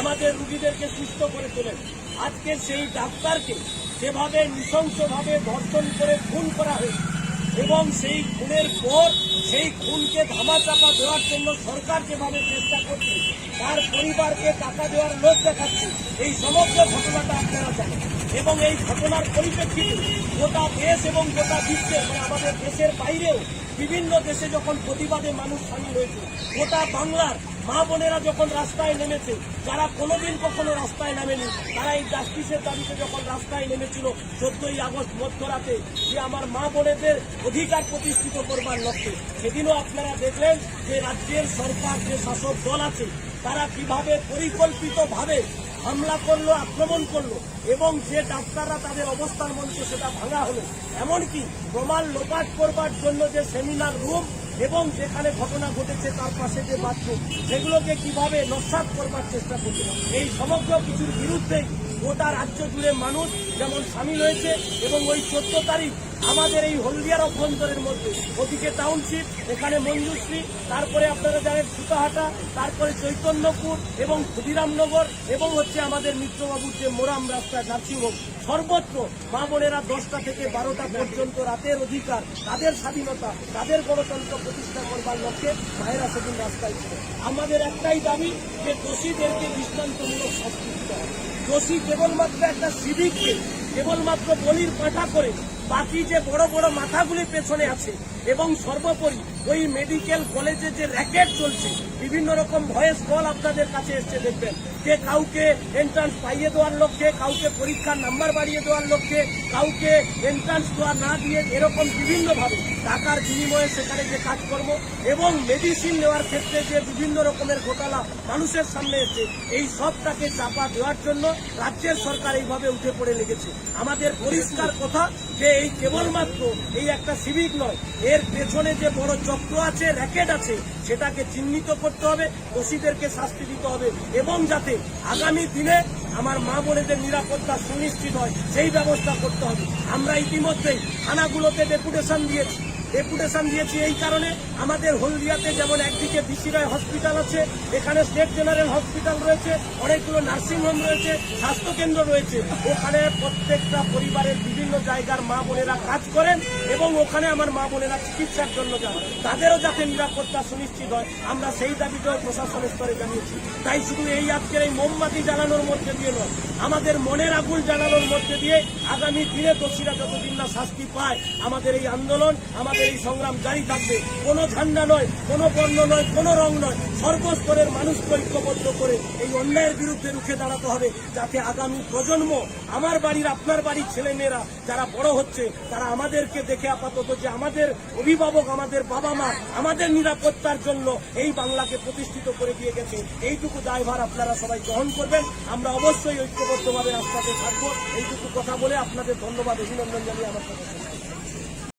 আমাদের রুগীদেরকে সুস্থ করে তোলেন। আজকে সেই ডাক্তারকে যেভাবে নৃশংসভাবে ধর্ষণ করে খুন করা হয়েছে এবং সেই খুনের পর সেই খুনকে ধামাচাপা দেওয়ার জন্য সরকার যেভাবে চেষ্টা করছে, তার পরিবারকে টাকা দেওয়ার লোক দেখাচ্ছে, এই সমগ্র ঘটনাটা আপনারা জানেন। এবং এই ঘটনার পরিপ্রেক্ষিতে গোটা দেশ এবং গোটা বিশ্বে মানে আমাদের দেশের বাইরেও বিভিন্ন দেশে যখন প্রতিবাদে মানুষ সামিল হয়েছে গোটা বাংলার মা বোনেরা যখন রাস্তায় নেমেছে, যারা কোনোদিন কখনো রাস্তায় নামেনি, তারা এই জাস্টিসের দাবিতে যখন রাস্তায় নেমেছিল, চোদ্দই আগস্ট মধ্যরাতে যে আমার মা বোনেদের অধিকার প্রতিষ্ঠিত করবার লক্ষ্যে। সেদিনও আপনারা দেখলেন যে রাজ্যের সরকার যে শাসক দল আছে, তারা কীভাবে পরিকল্পিতভাবে হামলা করল, আক্রমণ করল, এবং যে ডাক্তাররা তাদের অবস্থান মঞ্চে সেটা ভাঙা হলো। এমনকি প্রমাণ লোপাট করবার জন্য যে সেমিনার রুম এবং যেখানে ঘটনা ঘটেছে তার পাশে যে বাথরুম, সেগুলোকে কীভাবে নস্বাত করবার চেষ্টা করছে এই সমগ্র কিছুর বিরুদ্ধেই গোটা রাজ্য জুড়ে মানুষ যেমন সামিল হয়েছে এবং ওই চোদ্দ তারিখ আমাদের এই হলদিয়ার অভ্যন্তরের মধ্যে। ওদিকে টাউনশিপ এখানে মঞ্জুশ্রী, তারপরে আপনারা জানেন সুতাহাটা, তারপরে চৈতন্যপুর এবং ক্ষুদিরামনগর এবং হচ্ছে আমাদের মিত্রবাবুর যে মোরাম রাস্তা, নার্সিংহোম। সর্বত্র মা বোনেরা দশটা থেকে বারোটা পর্যন্ত রাতের অধিকার, তাদের স্বাধীনতা, তাদের গণতন্ত্র প্রতিষ্ঠা করবার লক্ষ্যে মায়েরা সেদিন রাস্তায় ছিল। আমাদের একটাই দাবি যে দোষীদেরকে দৃষ্টান্তমূলক শাস্তি দিতে হবে। দোষী কেবলমাত্র একটা সিভিককে, কেবলমাত্র বলির পাঠা করে বাকি যে বড় বড় মাথাগুলি পেছনে আছে এবং সর্বোপরি ওই মেডিকেল কলেজে যে র্যাকেট চলছে, বিভিন্ন রকম ভয়েস কল আপনাদের কাছে এসছে, দেখবেন। যে কাউকে এন্ট্রান্স পাইয়ে দেওয়ার লক্ষ্যে, কাউকে পরীক্ষার নাম্বার বাড়িয়ে দেওয়ার লক্ষ্যে, কাউকে এন্ট্রান্স দেওয়া না দিয়ে এরকম বিভিন্নভাবে টাকার বিনিময়ে সেখানে যে কাজকর্ম এবং মেডিসিন নেওয়ার ক্ষেত্রে যে বিভিন্ন রকমের ঘোটালা মানুষের সামনে এসে এই সবটাকে চাপা দেওয়ার জন্য রাজ্যের সরকার এইভাবে উঠে পড়ে লেগেছে। আমাদের পরিষ্কার কথা যে এই কেবলমাত্র এই একটা সিভিক নয়, এর পেছনে যে বড় চক্র আছে র্যাকেট আছে, সেটাকে চিহ্নিত করতে হবে, দোষীদেরকে শাস্তি দিতে হবে এবং যাতে আগামী দিনে আমার মা বোনেদের নিরাপত্তা সুনিশ্চিত হয়, সেই ব্যবস্থা করতে হবে। আমরা ইতিমধ্যেই থানাগুলোতে ডেপুটেশন দিয়েছি। ডেপুটেশন দিয়েছি এই কারণে আমাদের হলদিয়াতে যেমন একদিকে বিসি রায় হসপিটাল আছে, এখানে স্টেট জেনারেল হসপিটাল রয়েছে, অনেকগুলো নার্সিংহোম রয়েছে, স্বাস্থ্যকেন্দ্র রয়েছে। ওখানে প্রত্যেকটা পরিবারের বিভিন্ন জায়গার মা বোনেরা কাজ করেন এবং ওখানে আমার মা বোনেরা চিকিৎসার জন্য যান। তাদেরও যাতে নিরাপত্তা সুনিশ্চিত হয়, আমরা সেই দাবিটাও প্রশাসনের স্তরে জানিয়েছি। তাই শুধু এই আজকের এই মোমবাতি জ্বালানোর মধ্যে দিয়ে নয়, আমাদের মনের আগুন জ্বালানোর মধ্যে দিয়ে আগামী দিনে দোষীরা যতদিন না শাস্তি পায়, আমাদের এই আন্দোলন, আমাদের এই সংগ্রাম জারি থাকবে। কোনো ঝান্ডা নয়, কোনো বর্ণ নয়, কোনো রং নয়। সর্বস্তরের মানুষকে ঐক্যবদ্ধ করে এই অন্যায়ের বিরুদ্ধে রুখে দাঁড়াতে হবে যাতে আগামী প্রজন্ম, আমার বাড়ির আপনার বাড়ির ছেলে মেয়েরা যারা বড় হচ্ছে, তারা আমাদেরকে দেখে আপাতত যে আমাদের অভিভাবক, আমাদের বাবা মা, আমাদের নিরাপত্তার জন্য এই বাংলাকে প্রতিষ্ঠিত করে দিয়ে গেছে। এইটুকু দায়ভার আপনারা সবাই গ্রহণ করবেন। আমরা অবশ্যই ঐক্যবদ্ধভাবে রাস্তাতে থাকব। এইটুকু কথা বলে আপনাদের ধন্যবাদ। অভিনন্দন জানিয়ে আমার কথা।